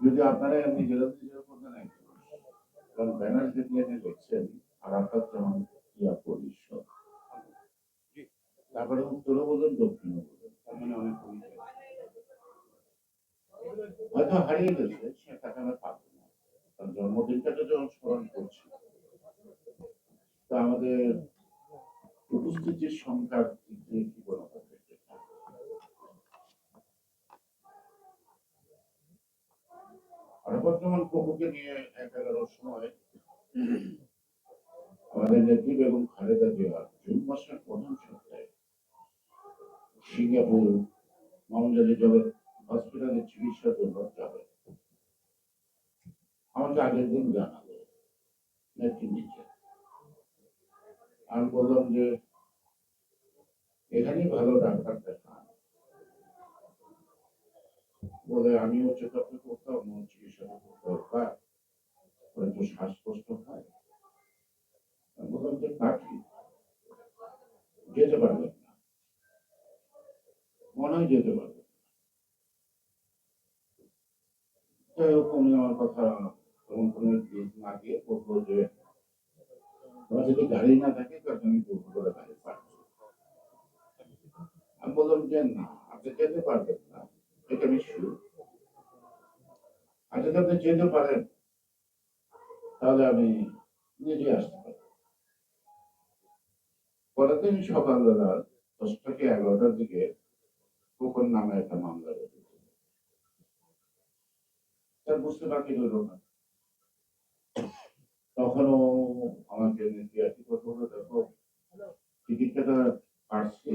যদি আপনারা এমনি নিজেরা নিজেরা করতেন একজন কারণ ব্যানার দেখলে এনে লিখছেন আর আপনার যেমন ইয়া পরিষদ তারপরে উত্তরও বলুন দক্ষিণও বলুন। তার মানে অনেক হয়তো হারিয়ে গেছে সে টাকা আমরা পাবো না। কারণ জন্মদিনটাকে যখন স্মরণ করছি। তো আমাদের উপস্থিতির সংখ্যার দিক দিয়ে কি কোনো কথা আরবর্তমান প্রভুকে নিয়ে এক এগারোর সময় আমাদের নেত্রী বেগম খালেদা জিয়া জুন মাসের প্রথম সপ্তাহে সিঙ্গাপুর মামলারি জগৎ হসপিটালে চিকিৎসার জন্য যাবে আমাকে আগের দিন জানালো নেত্রী নিচে। আমি বললাম যে, এখানেই ভালো ডাক্তার দেখান। বলে আমিও চেক আপে করতাম মন চিকিৎসা দরকার। হয়তো শ্বাসকষ্ট হয়। বললাম যে কাঠি যেতে না। মনে হয় যেতে যাই হোক আমার কথা কোনো না দিয়ে বলব যে, তোমার যদি গাড়ি না থাকে আমি বললাম যে, না, আপনি যেতে পারবেন না। এটা শুরু আর যদি আপনি যেতে পারেন, তাহলে আমি নিজে আসতে পারি। পরের দিন সকালবেলা দশটা এগারোটার দিকে কোকন নামে একটা মামলা তার বুঝতে বাকি রইল না। তখনও আমাকে দেখো, টিকিটটা কাটছি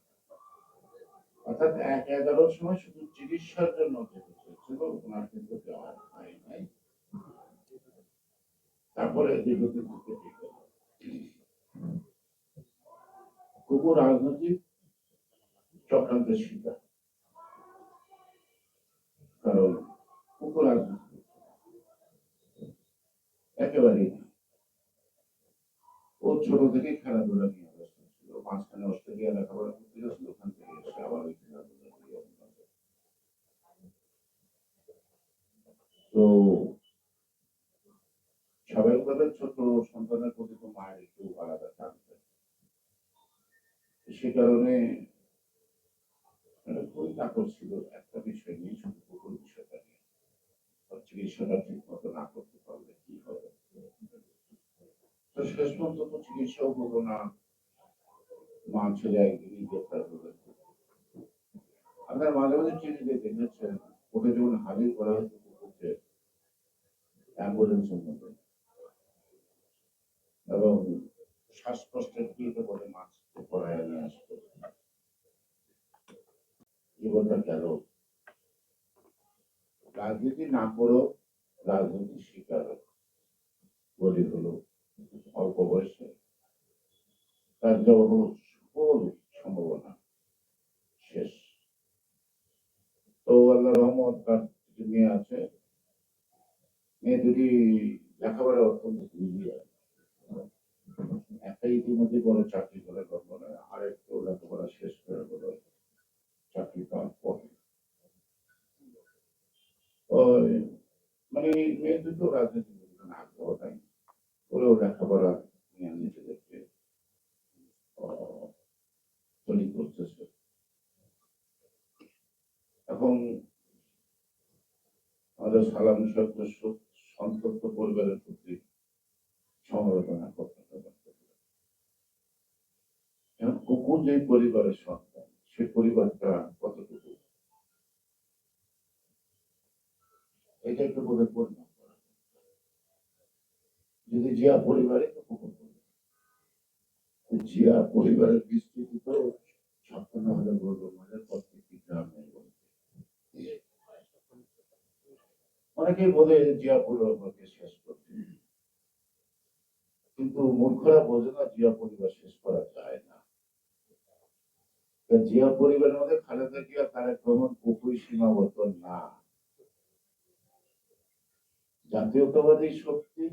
অর্থাৎ এক এগারোর সময় শুধু চিকিৎসার জন্য ওনার কিন্তু হয় নাই। তারপরে রাজনৈতিক চক্রান্তের শিকার। কারণ একেবারেই ও ছোট থেকে খেলাধুলা নিয়ে ব্যস্ত ছিল, মাঝখানে অস্ট্রেলিয়া লেখাপড়া করতে গেছিল, ওখান থেকে এসে আবার ওই খেলাধুলা নিয়ে অভ্যস্ত। তো স্বাভাবিকভাবে ছোট সন্তানের প্রতি তো মায়ের একটু আলাদা টানবে সে কারণে নাটক ছিল একটা বিষয় নিয়ে শুধু বিষয়টা নিয়ে। চিকিৎসাটা ঠিক মতো না করতে পারলে কি হবে? তো শেষ পর্যন্ত চিকিৎসাও হলো না। মা ছেলে একদিনই গ্রেপ্তার হলেন আপনার মাঝে মাঝে টিভিতে দেখেছেন ওকে যখন হাজির করা হয়েছে অ্যাম্বুলেন্সের মধ্যে এবং শ্বাসকষ্টের মানে রাজনীতি আগ্রহ লেখাপড়া নিতে এখন আমাদের সালাম সন্তপ্ত পরিবারের প্রতি সমালোচনা করতে কুকুর যে পরিবারের সন্তান সে পরিবারটা কতটুকু এটা একটু বোধহয় পরিমাপ করা যদি জিয়া পরিবারে জিয়া পরিবারের বিস্তৃতি তো ছাপ্পান্ন হাজার বর্গ মাইলের প্রত্যেকটি মধ্যে অনেকেই বলে জিয়া পরিবারকে শেষ করতে। কিন্তু মূর্খরা বোঝে না জিয়া পরিবার শেষ করা যায় না। জিয়া পরিবারের মধ্যে খালেদা জিয়া তার তেমন পুকুই সীমাবদ্ধ না। জাতীয়তাবাদী শক্তি,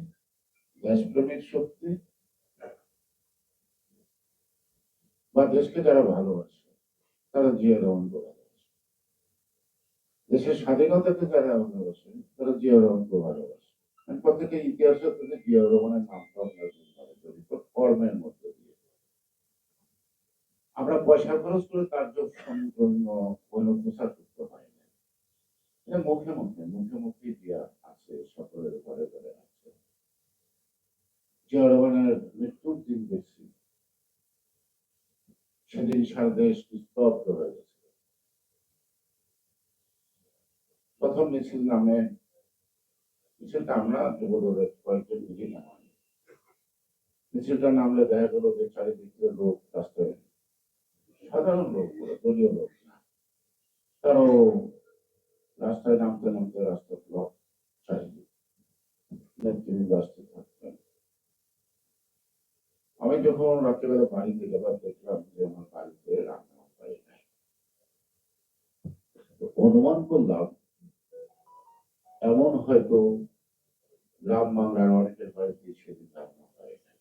দেশপ্রেমিক শক্তি, বা দেশকে যারা ভালোবাসে, তারা জিয়া রহমানকে ভালোবাসে। দেশের স্বাধীনতাকে যারা ভালোবাসে, তারা জিয়া রহমানকে ভালোবাসে। প্রত্যেকের ইতিহাসের থেকে জিয়া রহমানের নামটা জড়িত কর্মের মধ্যে দিয়ে। আমরা পয়সা খরচ করে তার জন্য কোনো প্রচার করতে হয় না। মুখে মুখে জিয়া আছে সকলের ঘরে ঘরে আছে জিয়া মৃত্যুর দিন দেখছি। সেদিন সারা দেশ হয়ে গেছে। প্রথম মিছিল নামে, মিছিলটা আমরা যুবদলের কয়েকজন মিলি নামাই মিছিলটা নামলে দেখা গেল যে চারিদিক লোক রাস্তায়, সাধারণ লোক দলীয় লোক না। তারও রাস্তায় নামতে নামতে রাস্তা ব্লক চারিদিক নেতৃবৃন্দ আসতে থাকতেন আমি যখন রাত্রেবেলা বাড়িতে গেলাম দেখলাম যে আমার বাড়িতে রান্না হয় নাই অনুমান করলাম, এমন হয়তো গ্রাম বাংলার অনেকের বাড়িতে সেদিন রান্না হয় নাই।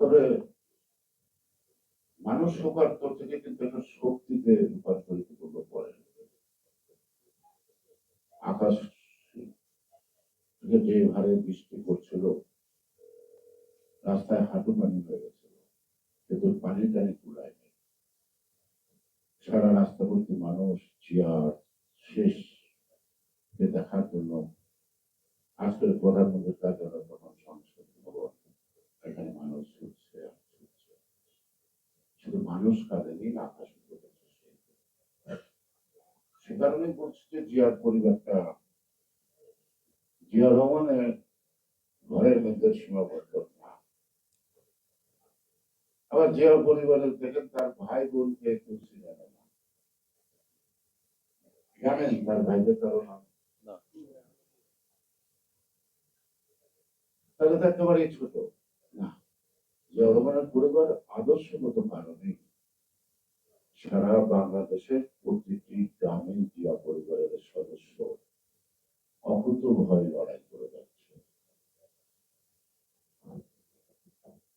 তবে মানুষ রূপান্তর থেকে কিন্তু একটা শক্তিতে রূপান্তরিত করতে পারে আকাশ থেকে যে হারে বৃষ্টি পড়ছিল রাস্তায় হাঁটু পানি হয়ে গেছিল। কিন্তু পানি টানি কুলায় নেই। সারা রাস্তা ভর্তি মানুষ চেয়ার শেষ কে দেখার জন্য আজকের প্রধানমন্ত্রীর কার্যালয় তখন সংসদ ভবন, এখানে মানুষ ছুটছে আর ছুটছে। শুধু মানুষ কাঁদেনি আকাশ সে কারণে বলছি যে জিয়ার পরিবারটা, জিয়া রহমানের ঘরের মধ্যে সীমাবদ্ধ। আবার যে পরিবারের দেখেন তার ভাই বোনকে তুলসী জানে না। জানেন তার ভাইদের কারও নাম তাহলে তো একেবারেই ছোট। না জিয়া রহমানের পরিবার আদর্শগত কারণে সারা বাংলাদেশের প্রতিটি গ্রামে জিয়া পরিবারের সদস্য অকুত ভয় লড়াই করে যাচ্ছে।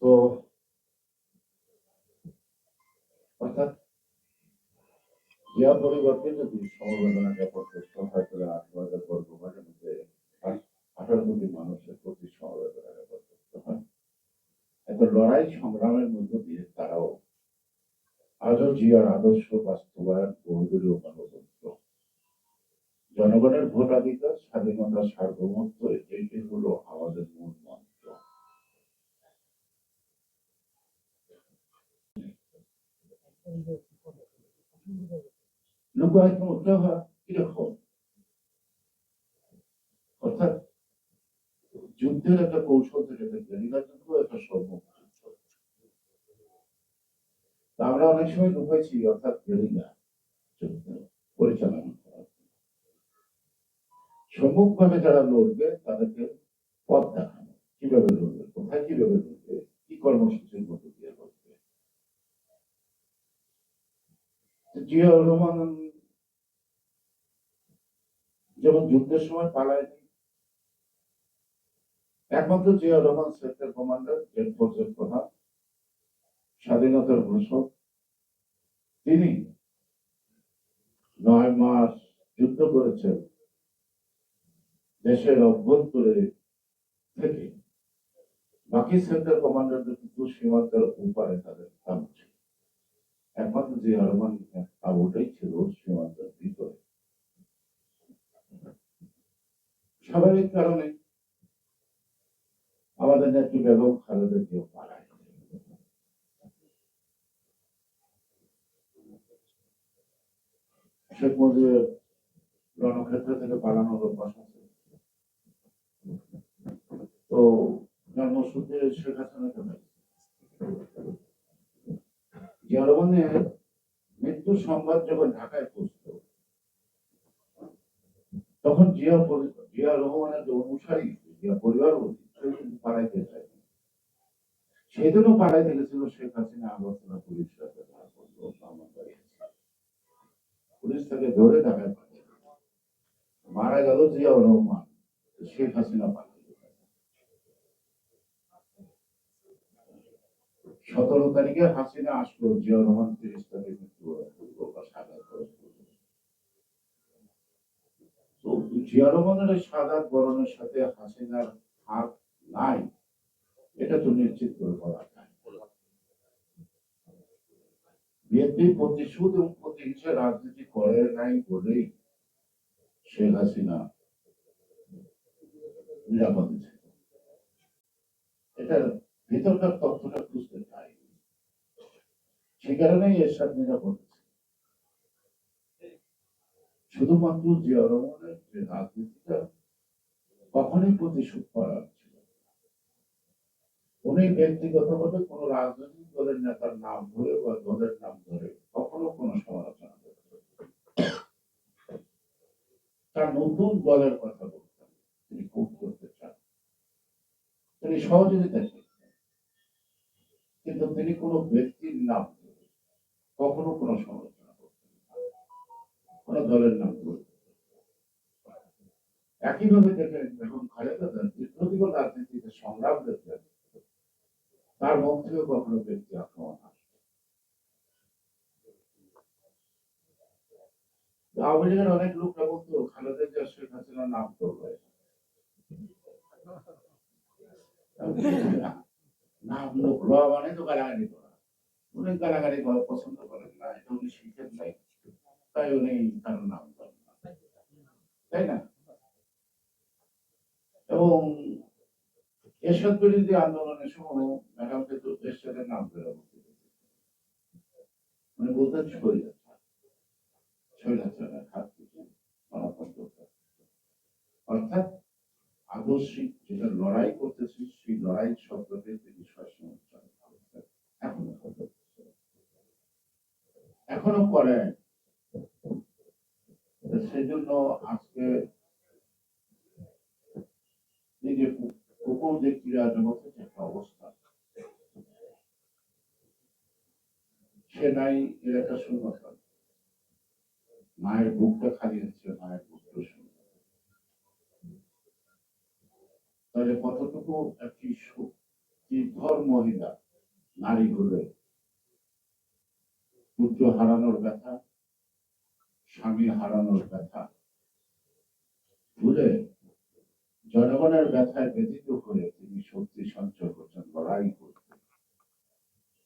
তো অর্থাৎ জিয়া পরিবারকে যদি সমবেদনা জ্ঞাপন করতে হয়, তাহলে মাঠের মধ্যে আঠারো কোটি মানুষের প্রতি সমবেদনা জ্ঞাপন হয়। এত লড়াই সংগ্রামের মধ্য দিয়ে তারাও আজও জিয়ার আদর্শ বাস্তবায়ন বহুদলীয় গণতন্ত্র। জনগণের ভোটাধিকার, স্বাধীনতা, সার্বভৌমত্ব এটি হলো আমাদের মূল মন্ত্র। কীরকম অর্থাৎ, যুদ্ধের একটা কৌশল থেকে গেরিলা যুদ্ধ একটা তা আমরা অনেক সময় ঢুকেছি অর্থাৎ গেরিলা পরিচালনা সম্মুখভাবে যারা লড়বে, তাদেরকে পথ দেখানো। কীভাবে লড়বে? কোথায় কীভাবে লড়বে? কি কর্মসূচির মধ্য দিয়ে লড়বে জিয়াউর রহমান যেমন যুদ্ধের সময় পালায়নি একমাত্র Ziaur Rahman sector commander, Z ফোর্সের প্রধান, স্বাধীনতার ঘোষক, তিনি নয় মাস যুদ্ধ করেছেন, দেশের অভ্যন্তরে থেকে। বাকি সেক্টর কমান্ডারদের কিন্তু সীমান্তের উপারে তাদের কাম ছিল। একমাত্র যে রহমান আবুটাই ছিল সীমান্তের ভিতরে স্বাভাবিক কারণে আমাদের নেত্রী বেগম খালেদা জিয়া পালায় শেখ মুজিবের রণক্ষেত্র থেকে পালানো অভ্যাস আছে। তো জন্মসূত্রে শেখ হাসিনা কেন রহমানের মৃত্যুর সংবাদ যখন ঢাকায় পৌঁছল, তখন জিয়া জিয়া রহমানের যে অনুসারী, জিয়া পরিবার পালাইতে চায় সেদিনও পালাইতে গেছিল শেখ হাসিনা আগরতলা পুলিশ সাথে পুলিশ তাকে ধরে ঢাকায় পাঠিয়ে মারা গেল জিয়া রহমান, শেখ হাসিনা পাঠিয়ে দিল। সতেরো তারিখে হাসিনা আসলো জিয়া রহমান তিরিশ তারিখে মৃত্যুবরণ সাদা। তো জিয়া রহমানের সাদাত বরণের সাথে হাসিনার হাত নাই। এটা তো নিশ্চিত করে বলা বিএনপি প্রতিশোধ এবং প্রতিহিংসা রাজনীতি করে নাই বলেই শেখ হাসিনা নিরাপদে এটার ভিতরকার তথ্যটা খুঁজতে সে কারণেই এরশাদ নিরাপদে শুধুমাত্র জিয়া রহমানের যে রাজনীতিটা কখনোই প্রতিশোধ করার ছিল উনি ব্যক্তিগতভাবে কোন রাজনৈতিক দলের নেতার নাম ধরে বা দলের নাম ধরে কখনো কোনো সমালোচনা তার নতুন দলের কথা বলতেন তিনি খুব করতে চান। তিনি সহযোগিতা করতেন। কিন্তু তিনি কোনো ব্যক্তির নাম কখনো কোনো সমালোচনা করতেন কোনো দলের নাম একইভাবে দেখেন যখন খালেদা দীর্ঘদিন রাজনীতিতে সংগ্রাম দেখতেন তার থেকে কখনো ব্যক্তি আক্রমণ আওয়ামী লীগের অনেক লোকরা বলতো, খালেদা জিয়া, শেখ হাসিনার নাম করবে নাম লোক মানে তো গালাগালি করা উনি গালাগালি করা পছন্দ করেন না, এটা উনি শিখেন নাই তাই উনি তার নাম করেন না তাই না এবং এরশাদ বিরোধী আন্দোলনের সময় ম্যাডামকে তো এরশাদের নাম ধরে। উনি বলতেন প্রতিষ্ঠা। অর্থাৎ আদর্শিক যেটা লড়াই করতেছি, সেই লড়াই শব্দকে তিনি সবসময় উচ্চারণ করতেন এখনও করতেছেন। এখনও করেন তো সেজন্য আজকে কুকুর যে ক্রীড়া জগতের একটা অবস্থা, সে নাই এর একটা মায়ের বুকটা খালি হচ্ছে মায়ের বুকটা শূন্য। তাহলে কতটুকু একটি মহিলা নারী হলে পুত্র হারানোর ব্যথা, স্বামী হারানোর ব্যথা। ভুলে জনগণের ব্যথায় ব্যথিত হয়ে তিনি শক্তি সঞ্চয় করছেন, লড়াই করছেন।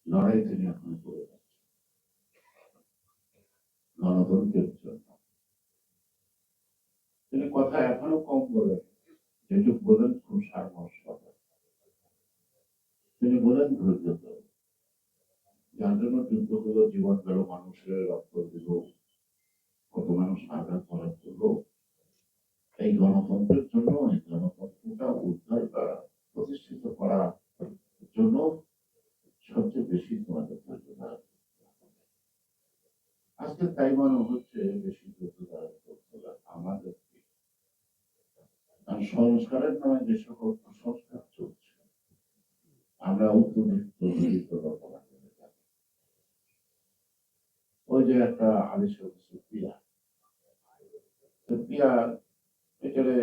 লড়াই তিনি এখন করে যাচ্ছেন। গণতন্ত্রের জন্য। তিনি কথা এখনও কম বলেন। যেটুক বলেন খুব সারমর্শ। তিনি বলেন ধৈর্য ধরো। যার জন্য যুদ্ধ হলো জীবন গেল মানুষের রক্ত দিল, কত মানুষ আঘাত করা হলো এই গণতন্ত্রের জন্য, এই গণতন্ত্রটা উদ্ধার করা, প্রতিষ্ঠিত করার জন্য সবচেয়ে বেশি তোমাদের হবে। আজকে তাই মনে হচ্ছে বেশি আমাদের সংস্কারের নামে যে সকল কুসংস্কার চলছে, আমরা করে থাকি। ওই যে একটা আদেশ হচ্ছে পিয়া। তো পিয়া এখানে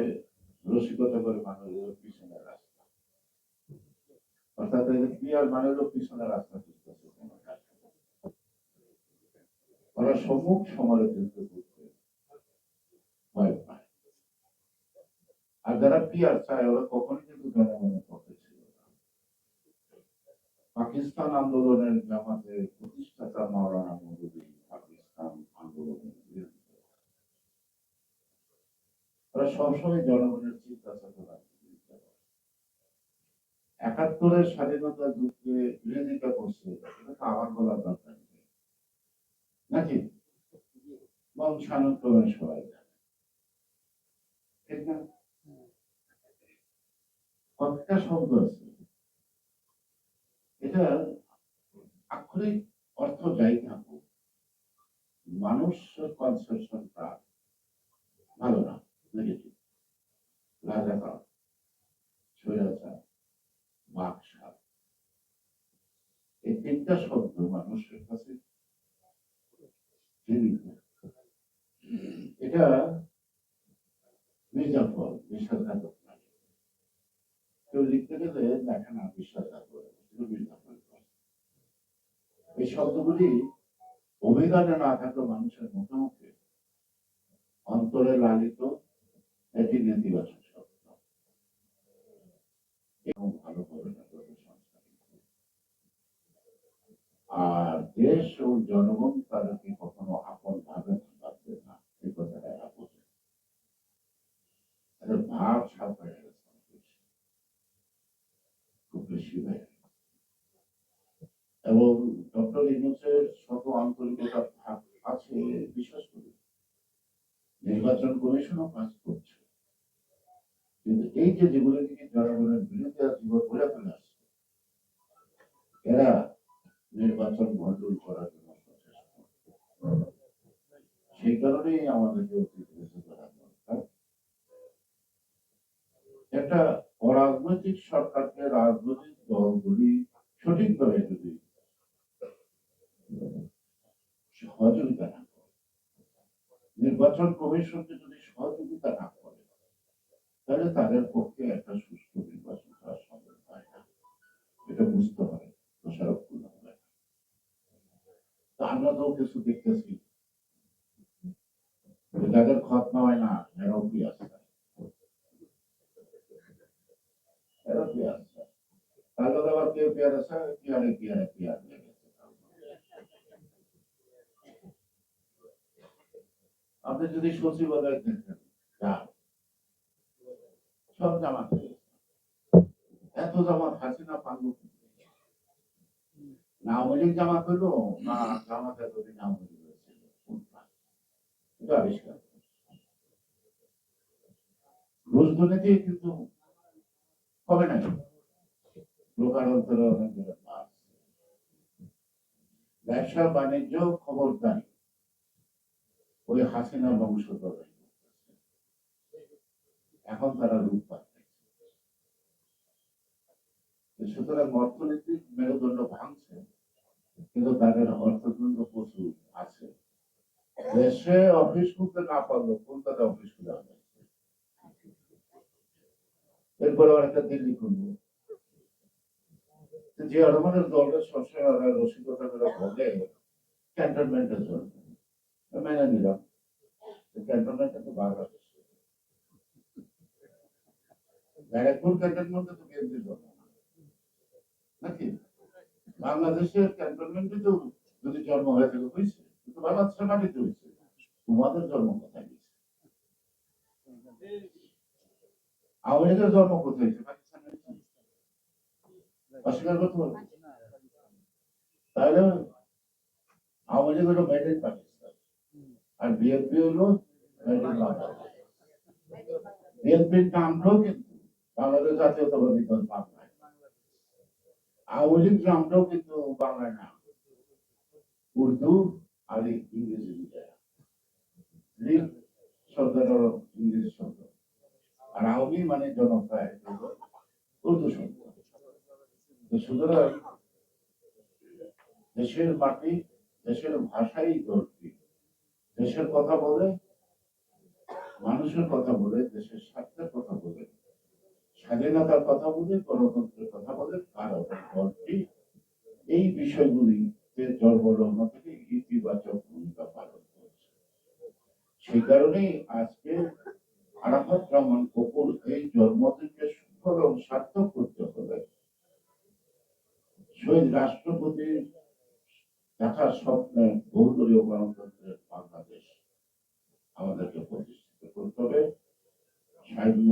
রসিকতা করে মানুষের পিছনে রাস্তা। অর্থাৎ পিয়ার মানে হলো পিছনে রাস্তা। ওরা সম্মুখ সমালোচিত করতে ভয় পায়। আর যারা পিয়ার চায়, ওরা কখনই কিন্তু জনগণের পক্ষে ছিল পাকিস্তান আন্দোলনের জামাতের প্রতিষ্ঠাতা মাওলানা মৌদুদি সবসময় জনগণের চিন্তা চেতনা একাত্তরের স্বাধীনতা যুদ্ধে বিরোধিতা করছে, এটা তো আমার বলার দরকার নেই। নাকি? বংশানুক্রমে সবাই জানে। ঠিক না? কতটা শব্দ আছে? এটা আক্ষরিক অর্থ যাই থাকুক মানুষ কনসেপশনটা ভালো না নেগেটিভ রাজাকার স্বৈরাচার বাকসাপ এই তিনটা শব্দ মানুষের কাছে এটা মির্জাফর বিশ্বাসঘাতক কেউ লিখতে গেলে দেখে না বিশ্বাসঘাতক মির্জাফর এই শব্দগুলি অভিধানে না থাকলে মানুষের মুখে মুখে অন্তরে লালিত এটি নেতিবাচক শব্দ। এবং ভালো করবে আর দেশ ও জনগণ তাদেরকে কখনো আপন ভাবে ভাববে না এই কথাটা এরা বোঝে তাদের ভাব ছাপ হয়ে গেছে অনেক বেশি। খুব বেশি হয়ে গেছে। এবং ডক্টর ইউনুসের শত আন্তরিকতা থাক- আছে বিশ্বাস করি নির্বাচন কমিশনও কাজ করছে কিন্তু এই যে যেগুলো থেকে জনগণের বিরুদ্ধে জীবন করে ফেলে আসছে এরা নির্বাচন ভণ্ডুল করার জন্য প্রচেষ্টা করছে। সেই কারণেই আমাদেরকে অতি বেশি করা দরকার একটা অরাজনৈতিক সরকারকে রাজনৈতিক দলগুলি সঠিকভাবে যদি সহযোগিতা না করে, নির্বাচন কমিশনকে যদি সহযোগিতা না করে, তাহলে তাদের পক্ষে একটা সুষ্ঠু নির্বাচন করা সম্ভব হয় না। এটা বুঝতে হবে, দোষারোপ করলে হবে আমরা তো কিছু দেখতেছি। যে যাদের খতনা হয় না এরাও কি আসছে তো আবার কেউ পেয়ার পেয়ারে পেয়ারে পেয়ার আপনি যদি সব। এত জামাত হাসিনা পাঙ্গু না লীগ না জামাত এতদিন আওয়ামী লীগ হয়েছিল? এটা আবিষ্কার দুর্নীতি কিন্তু হবে না ব্যবসা, বাণিজ্য, খবরদারি। ওই হাসিনা বংশধর এখন তারা রূপ পাচ্ছে সুতরাং অর্থনৈতিক মেরুদণ্ড ভাঙছে, কিন্তু তাদের অর্থদণ্ড প্রচুর আছে। দেশে অফিস খুলতে না পারল কলকাতা অফিস খুলে হবে এরপরে আবার একটা দিল্লি তো যে রহমানের দলের সবসময় রসিকতা করে বলে ক্যান্টনমেন্টে চলবে মেনে নিলাম। ব্যারাকপুর ক্যান্টনমেন্টে তো না। নাকি? বাংলাদেশের ক্যান্টনমেন্টে তো যদি জন্ম হয়ে থাকে হয়েছে কিন্তু বাংলাদেশের মাটিতে হয়েছে। তোমাদের জন্ম কোথায় হয়েছে আওয়ামী লীগের জন্ম হয়েছে? পাকিস্তানে হয়েছে? অস্বীকার করতে পারবে? তাহলে হলো মেড ইন পাকিস্তান আর বিএনপি হলো মেড ইন বাংলাদেশ বিএনপির কিন্তু বাংলাদেশ জাতীয়তাবাদী দল বাংলায়। আওয়ামী নামটাও কিন্তু বাংলায় না। উর্দু আর ইংরেজি মিডিয়া লীগ ইংরেজি শব্দ। আর মানে হলো উর্দু শব্দ সুতরাং দেশের মাটি, দেশের ভাষাই দলটি দেশের কথা বলে, মানুষের কথা বলে, দেশের স্বার্থের কথা বলে, স্বাধীনতার কথা বলে, গণতন্ত্রের কথা বলে, কারণ দলটি এই বিষয়গুলিতে জন্মলগ্ন থেকে ইতিবাচক ভূমিকা পালন করেছে। সেই কারণেই আজকে আরাফাত রহমান কপুর এই জন্মদিনকে সুফল এবং সার্থক করতে হবে শহীদ রাষ্ট্রপতির দেখা স্বপ্নে বহুদলীয় গণতন্ত্রের বাংলাদেশ আমাদেরকে প্রতিষ্ঠিত করতে হবে। সাম্য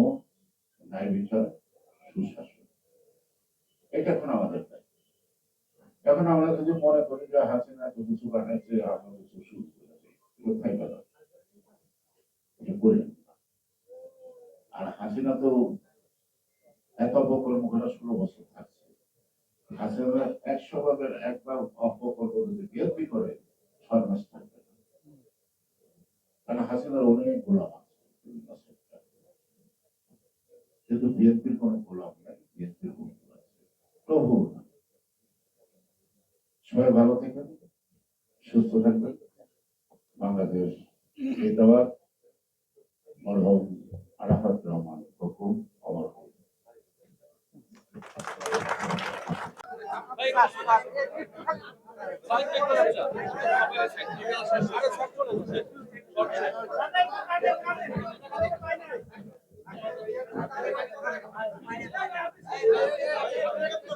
ন্যায় বিচার, সুশাসন। এটা এখন আমাদের দায়িত্ব। এখন আমরা যদি মনে করি যে হাসিনা তো কিছু বানাইছে, আমরা কিছু শুরু করে কোথায় গেল? যে করেন না। আর হাসিনা তো এত অপকর্মকরা ষোলো বছর থাকছে। হাসিনা একশো ভাগের একবার অপকর্ম যদি বিএনপি করে, ছয় মাস থাকবে কারণ হাসিনার অনেক গোলাম আছে কিন্তু বিএনপির কোনো গোলাম নাই, বিএনপির বন্ধু আছে প্রভু সবাই ভালো থাকবেন, সুস্থ থাকবেন। বাংলাদেশ জিন্দাবাদ। মরহম। আরাফাত রহমান হুকুম অমর Thank একটু